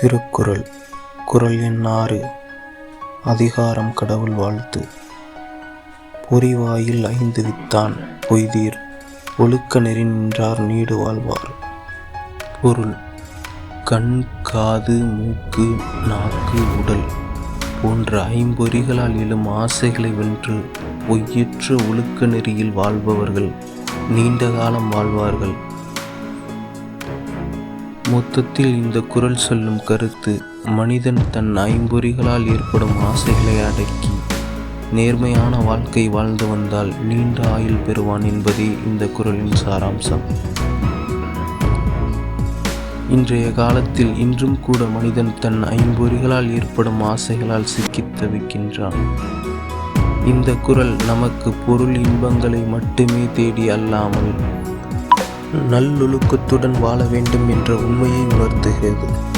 திருக்குறள். குறள் எண் ஆறு. அதிகாரம் கடவுள் வாழ்த்து. பொறிவாயில் ஐந்து வித்தான் பொய்தீர். ஒழுக்க நெறி நின்றார் நீடு வாழ்வார். பொருள். கண் காது மூக்கு நாக்கு உடல் போன்ற ஐம்பொறிகளால் எழும் ஆசைகளை வென்று பொய்யற்ற ஒழுக்க நெறியில் வாழ்பவர்கள் நீண்ட காலம் வாழ்வார்கள். மொத்தத்தில் இந்த குறள் சொல்லும் கருத்து மனிதன் தன் ஐம்பொறிகளால் ஏற்படும் ஆசைகளை அடக்கி நேர்மையான வாழ்க்கை வாழ்ந்து வந்தால் நீண்ட ஆயுள் பெறுவான் என்பதே இந்த குறளின் சாராம்சம். இன்றைய காலத்தில் இன்றும் கூட மனிதன் தன் ஐம்பொறிகளால் ஏற்படும் ஆசைகளால் சிக்கித் தவிக்கின்றான். இந்த குறள் நமக்கு பொருள் இன்பங்களை மட்டுமே தேடி அல்லாமல் நல்லொழுக்கத்துடன் வாழ வேண்டும் என்ற உண்மையை உணர்த்துகிறது.